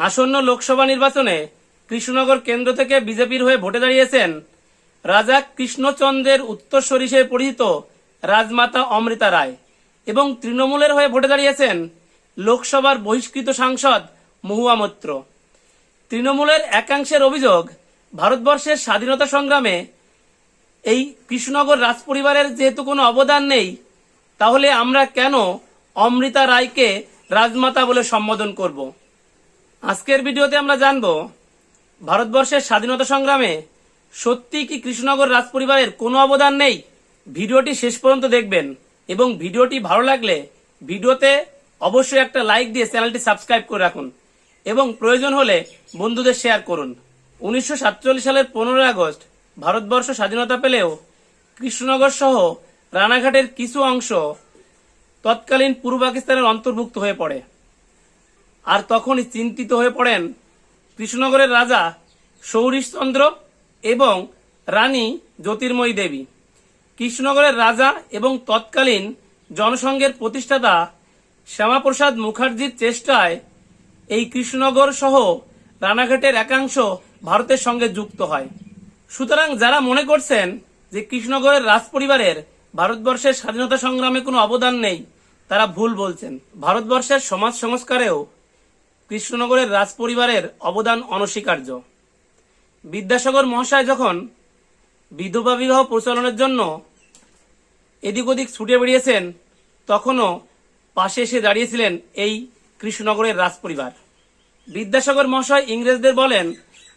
আসন্ন লোকসভা নির্বাচনে কৃষ্ণনগর কেন্দ্র থেকে বিজেপির হয়ে ভোটে দাঁড়িয়েছেন রাজা কৃষ্ণচন্দ্রের উত্তরস্বরী হিসেবে পরিচিত রাজমাতা অমৃতা রায় এবং তৃণমূলের হয়ে ভোটে দাঁড়িয়েছেন লোকসভার বহিষ্কৃত সাংসদ মহুয়া মৈত্র। তৃণমূলের একাংশের অভিযোগ, ভারতবর্ষের স্বাধীনতা সংগ্রামে এই কৃষ্ণনগর রাজপরিবারের যেহেতু কোনো অবদান নেই, তাহলে আমরা কেন অমৃতা রায়কে রাজমাতা বলে সম্বোধন করব? আজকের ভিডিওতে আমরা জানব, ভারতবর্ষের স্বাধীনতা সংগ্রামে সত্যি কি কৃষ্ণনগর রাজপরিবারের কোনো অবদান নেই? ভিডিওটি শেষ পর্যন্ত দেখবেন এবং ভিডিওটি ভালো লাগলে ভিডিওতে অবশ্যই একটা লাইক দিয়ে চ্যানেলটি সাবস্ক্রাইব করে রাখুন এবং প্রয়োজন হলে বন্ধুদের শেয়ার করুন। উনিশশো সাতচল্লিশ সালের পনেরোই আগস্ট ভারতবর্ষ স্বাধীনতা পেলেও কৃষ্ণনগর সহ রানাঘাটের কিছু অংশ তৎকালীন পূর্ব পাকিস্তানের অন্তর্ভুক্ত হয়ে পড়ে। আর তখনই চিন্তিত হয়ে পড়েন কৃষ্ণনগরের রাজা সৌরিশচন্দ্র এবং রানী জ্যোতির্ময়ী দেবী। কৃষ্ণনগরের রাজা এবং তৎকালীন জনসংঘের প্রতিষ্ঠাতা শ্যামাপ্রসাদ মুখার্জির চেষ্টায় এই কৃষ্ণনগর সহ রানাঘাটের একাংশ ভারতের সঙ্গে যুক্ত হয়। সুতরাং যারা মনে করছেন যে কৃষ্ণনগরের রাজপরিবারের ভারতবর্ষের স্বাধীনতা সংগ্রামে কোনো অবদান নেই, তারা ভুল বলছেন। ভারতবর্ষের সমাজ সংস্কারেও কৃষ্ণনগরের রাজপরিবারের অবদান অনস্বীকার্য। বিদ্যাসাগর মহাশয় যখন বিধবা বিবাহ প্রচলনের জন্য এদিক ওদিক ছুটে বেরিয়েছেন, তখনও পাশে এসে দাঁড়িয়েছিলেন এই কৃষ্ণনগরের রাজপরিবার। বিদ্যাসাগর মহাশয় ইংরেজদের বলেন,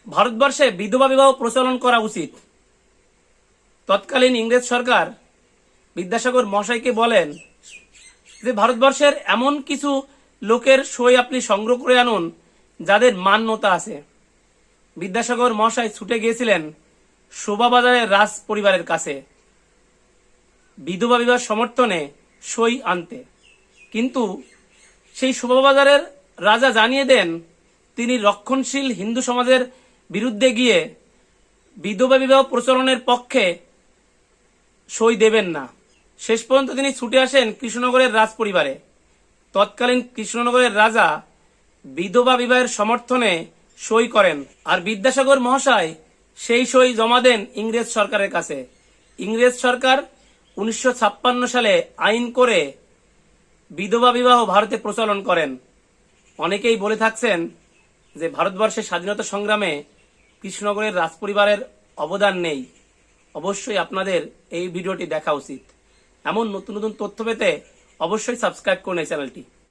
ভারতবর্ষে বিধবা বিবাহ প্রচলন করা উচিত। তৎকালীন ইংরেজ সরকার বিদ্যাসাগর মহাশয়কে বলেন যে, ভারতবর্ষের এমন কিছু লোকের সই আপনি সংগ্রহ করে আনুন, যাদের মান্যতা আছে। বিদ্যাসাগর মহাশয় ছুটে গিয়েছিলেন শোভাবাজারের রাজ পরিবারের কাছে। বিধবা বিবাহ সমর্থনে সই আনতে। কিন্তু সেই শোভাবাজারের রাজা জানিয়ে দেন, তিনি রক্ষণশীল হিন্দু সমাজের বিরুদ্ধে গিয়ে বিধবা বিবাহ প্রচলনের পক্ষে সই দেবেন না। শেষ পর্যন্ত তিনি ছুটে আসেন কৃষ্ণনগরের রাজ পরিবারে। তৎকালীন কৃষ্ণনগরের রাজা বিধবা বিবাহের সমর্থনে সই করেন। আর বিদ্যাসাগর মহাশয় সেই সই জমা দেন ইংরেজ সরকারের কাছে। ইংরেজ সরকার উনিশশো ছাপ্পান্ন সালে আইন করে বিধবা বিবাহ ভারতে প্রচলন করেন। অনেকেই বলে থাকছেন যে ভারতবর্ষের স্বাধীনতা সংগ্রামে কৃষ্ণনগরের রাজপরিবারের অবদান নেই। অবশ্যই আপনাদের এই ভিডিওটি দেখা উচিত। এমন নতুন নতুন তথ্য পেতে অবশ্যই সাবস্ক্রাইব করুন এই চ্যানেলটি।